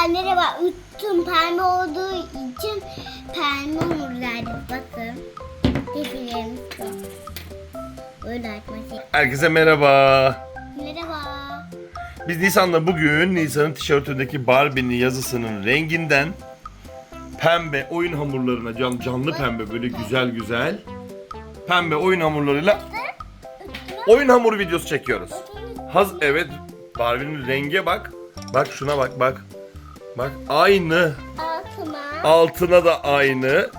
Arkadaşlar merhaba. Üstüm pembe olduğu için pembe hamurlardı. Bakın. Defilerimiz bu. Böyle açması. Herkese merhaba. Merhaba. Biz Nisan'la bugün Nisan'ın tişörtündeki Barbie'nin yazısının renginden pembe oyun hamurlarına can, canlı pembe böyle güzel güzel pembe oyun hamurlarıyla oyun hamur videosu çekiyoruz. Haz evet Barbie'nin renge bak. Bak şuna bak bak. Bak aynı. Altıma. Altına da aynı.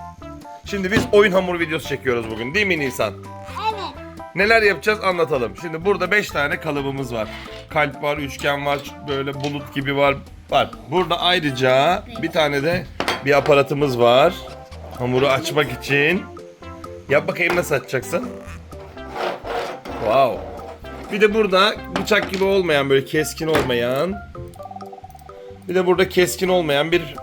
Şimdi biz oyun hamur videosu çekiyoruz bugün değil mi Nisan? Evet. Neler yapacağız anlatalım. Şimdi burada 5 tane kalıbımız var. Kalp var, üçgen var, böyle bulut gibi var. Var. Burada ayrıca bir tane de bir aparatımız var. Hamuru açmak için. Yap bakayım nasıl açacaksın. Wow. Bir de burada bıçak gibi olmayan böyle keskin olmayan. Bir de burada keskin olmayan bir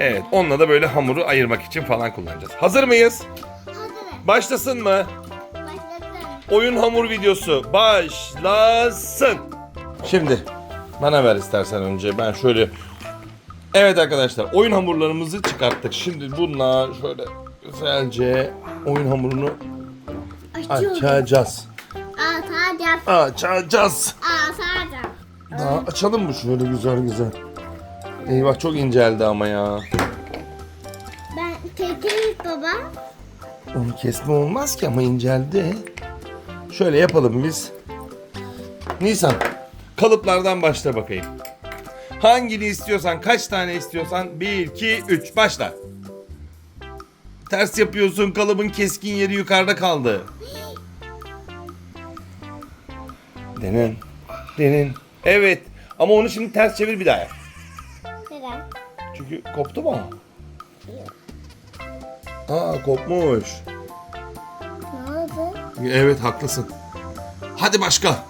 evet onunla da böyle hamuru ayırmak için falan kullanacağız. Hazır mıyız? Hazırım. Başlasın mı? Başlasın. Oyun hamur videosu başlasın. Şimdi bana ver istersen önce ben şöyle Evet arkadaşlar oyun hamurlarımızı çıkarttık. Şimdi bununla şöyle güzelce oyun hamurunu Açıyorum. açacağız. Atacağım. Açacağız. Atacağım. Daha açalım mı şöyle güzel güzel. Eyvah çok inceldi ama ya. Ben tekeyim baba. Onu kesme olmaz ki ama inceldi. Şöyle yapalım biz. Nisan, kalıplardan başla bakayım. Hangini istiyorsan, kaç tane istiyorsan 1, 2, 3 başla. Ters yapıyorsun, kalıbın keskin yeri yukarıda kaldı. Denin, denin. Evet, ama onu şimdi ters çevir bir daha yap. Neden? Çünkü koptu mu? Aa kopmuş. Ne oldu? Evet haklısın. Hadi başka.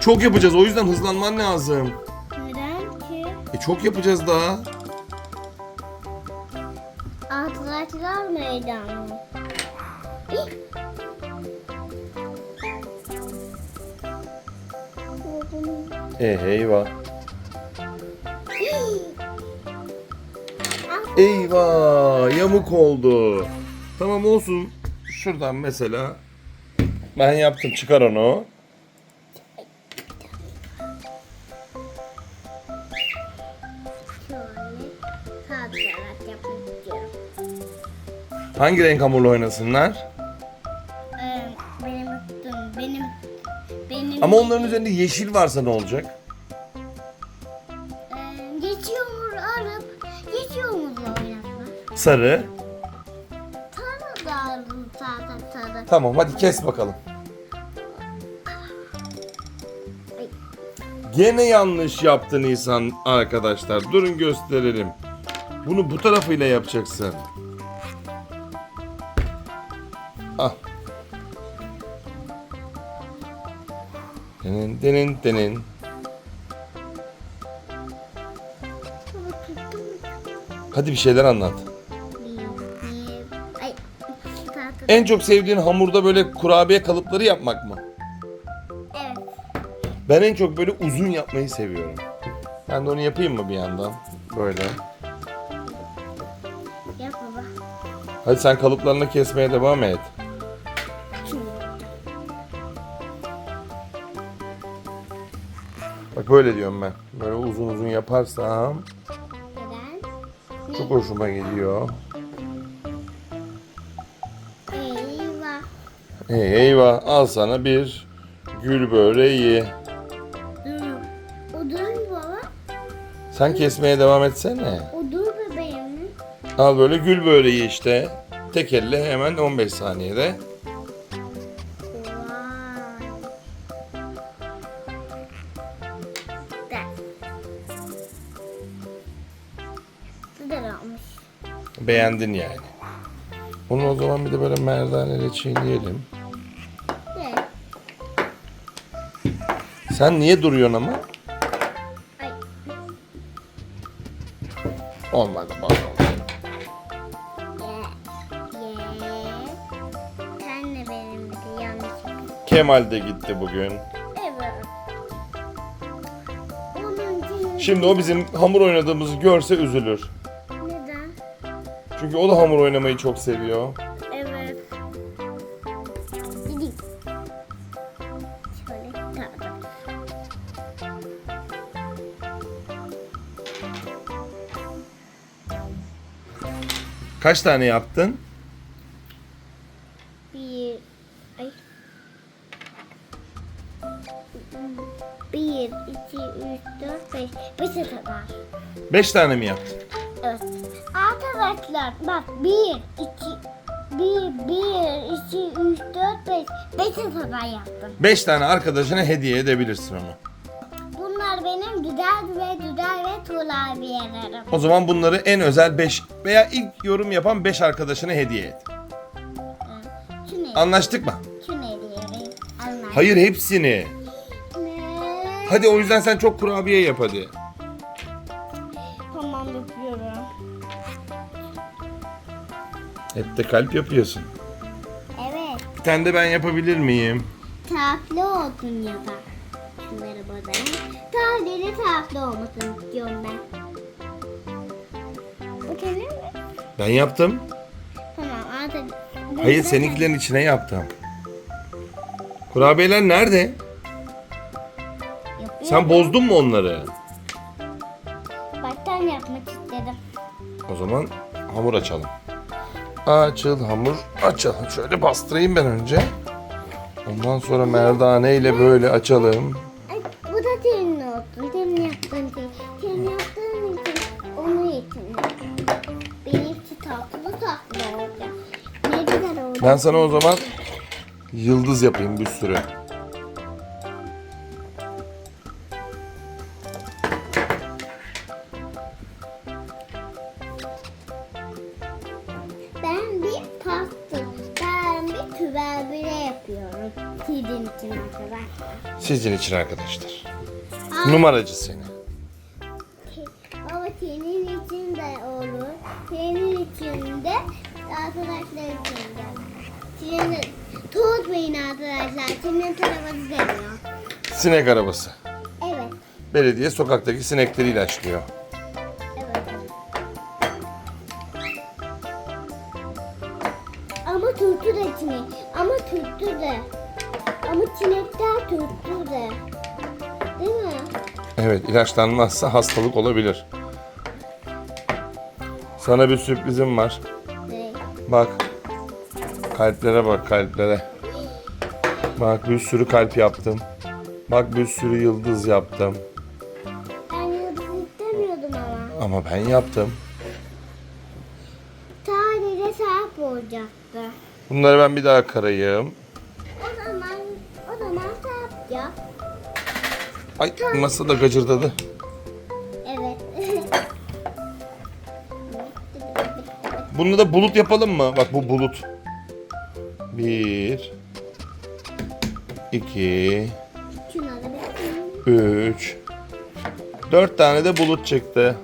Çok yapacağız o yüzden hızlanman lazım. Neden ki? E çok yapacağız daha. Arkadaşlar meydanı. E eyvah. Eyvah yamuk oldu. Tamam olsun. Şuradan mesela. Ben yaptım çıkar onu. Hangi renk hamurla oynasınlar? Ama onların üzerinde yeşil varsa ne olacak? Ee, geçiyor alıp, geçiyorumuzla oynatmak. Sarı. Tanı da aldım zaten tadı. Tamam hadi kes bakalım. Gene yanlış yaptı Nisan arkadaşlar. Durun gösterelim. Bunu bu tarafıyla yapacaksın. Ah. Denin denin denin. Hadi bir şeyler anlat. Ay. En çok sevdiğin hamurda böyle kurabiye kalıpları yapmak mı? Evet. Ben en çok böyle uzun yapmayı seviyorum. Ben de onu yapayım mı bir yandan? Böyle. Yap baba. Hadi sen kalıplarını kesmeye devam et. Bak böyle diyorum ben. Böyle uzun uzun yaparsam Neden? çok hoşuma gidiyor. Eyvah. Hey, eyvah al sana bir gül böreği. Dur. O dur mu baba? Sen kesmeye devam etsene. O dur bebeğim? Al böyle gül böreği işte. Tek elle hemen 15 saniyede. Beğendin yani. Bunu o zaman bir de böyle merdaneyle çiğneyelim. Sen niye duruyorsun ama? Ay. Olmadı bak. Ye. Ye. Sen de benim bir de yanlış yapıyorsun. Kemal de gitti bugün. Evet. Onun için Şimdi o bizim hamur oynadığımızı görse üzülür. Çünkü o da hamur oynamayı çok seviyor. Evet. Gidin. Şöyle tamam. Kaç tane yaptın? Bir, ay. Bir, iki, üç, dört, beş. Beşe kadar. Beş tane mi yaptın? Evet. Arkadaşlar bak bir, iki, bir, bir, iki, üç, dört, beş. Beşe kadar yaptım. Beş tane arkadaşına hediye edebilirsin onu. Bunlar benim güzel ve güzel ve tuğlabiyelerim. O zaman bunları en özel 5 veya ilk yorum yapan 5 arkadaşına hediye et. Şunu, Anlaştık mı? şunu. Anlar. Hayır hepsini. Hadi o yüzden sen çok kurabiye yap hadi. Hep de kalp yapıyorsun. Evet. Bir tane de ben yapabilir miyim? Taraflı olsun ya da. Şunları bozayım. Sadece taraflı olmasını istiyorum ben. Bu senin mi? Ben yaptım. Tamam artık. Hayır seninkilerin içine yaptım. Kurabiyeler nerede? Sen bozdun mu onları? Baştan yapmak istedim. O zaman hamur açalım. Açıl hamur açalım. Şöyle bastırayım ben önce. Ondan sonra merdane ile böyle açalım. Ay, bu da senin olsun. Senin yaptığın şey. Senin yaptığın için onu için. Benimki tatlı tatlı olacak. Ne güzel olacak. Ben sana o zaman yıldız yapayım bir sürü. İçin arkadaşlar. Sizin için arkadaşlar. Aa, Numaracı seni. Ama senin için de olur. Senin için de arkadaşlar için de. Şimdi tutmayın arkadaşlar. Senin tarafı demiyor. Sinek arabası. Evet. Belediye sokaktaki sinekleri ilaçlıyor. İlaçlanmazsa hastalık olabilir. Sana bir sürprizim var. Ne? Bak. Kalplere bak kalplere. Bak bir sürü kalp yaptım. Bak bir sürü yıldız yaptım. Ben yıldız istemiyordum ama. Ama ben yaptım. Sadece sahip olacaktı. Bunları ben bir daha karayım. Ay masa da gacırdadı. Evet. Bunu da bulut yapalım mı? Bak bu bulut. Bir. iki, Üç. Dört tane de bulut çıktı.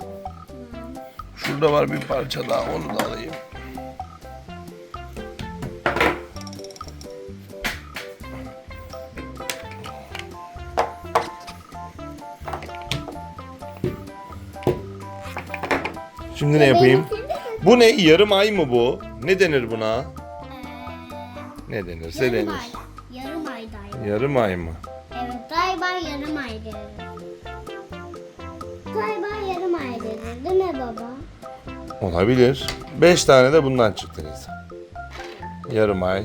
Şurada var bir parça daha onu da alayım. Şimdi ne yapayım? Bu ne? Yarım ay mı bu? Ne denir buna? Ne denirse Yarım denir. ay. Yarım aydayım. Yarım ay mı? Evet, galiba yarım ay dedi. Galiba yarım ay dedi. Değil mi baba? Olabilir. Beş tane de bundan çıktı Nisa. Yarım ay.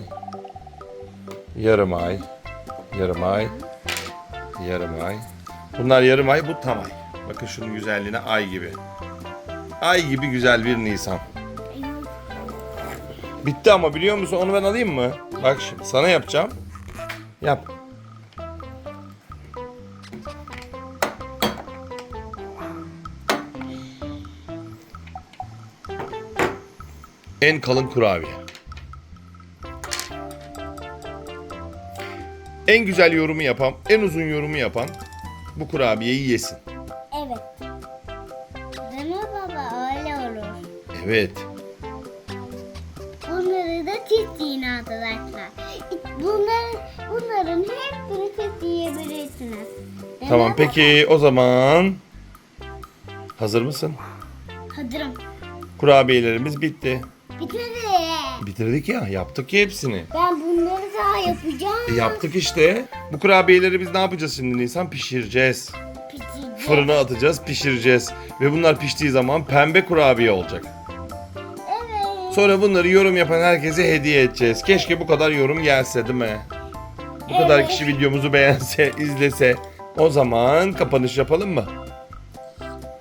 Yarım ay. Yarım ay. Yarım ay. Bunlar yarım ay, bu tam ay. Bakın şunun güzelliğine ay gibi. Ay gibi güzel bir Nisan. Bitti ama biliyor musun onu ben alayım mı? Bak şimdi sana yapacağım. Yap. En kalın kurabiye. En güzel yorumu yapan, en uzun yorumu yapan bu kurabiyeyi yesin. Evet. Bunları da çift yiyin arkadaşlar. Bunlar, bunların hepsini çift yiyebilirsiniz. Değil Tamam mi peki o zaman Hazır mısın? Hazırım. Kurabiyelerimiz bitti. Bitmedi. Bitirdik ya. Yaptık ya hepsini. Ben bunları daha yapacağım. E, yaptık işte. Bu kurabiyeleri biz ne yapacağız şimdi Nisan? Pişireceğiz. Pişireceğim. Fırına atacağız, pişireceğiz. Ve bunlar piştiği zaman pembe kurabiye olacak. Evet. Sonra bunları yorum yapan herkese hediye edeceğiz. Keşke bu kadar yorum gelse değil mi? Bu kadar Evet. kişi videomuzu beğense, izlese. O zaman kapanış yapalım mı?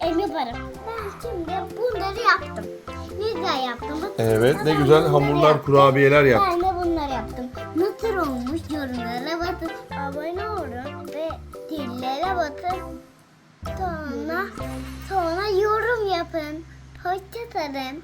Em yaparım. Ben şimdi bunları yaptım. Ne güzel yaptım. Bak, Evet, ne güzel hamurlar, yaptım. kurabiyeler yaptık. Ben de bunları yaptım. Nasıl olmuş yorumlara bakın. Abone olun ve dillere bakın. Sonra sonra yorum yapın. Hoşçakalın.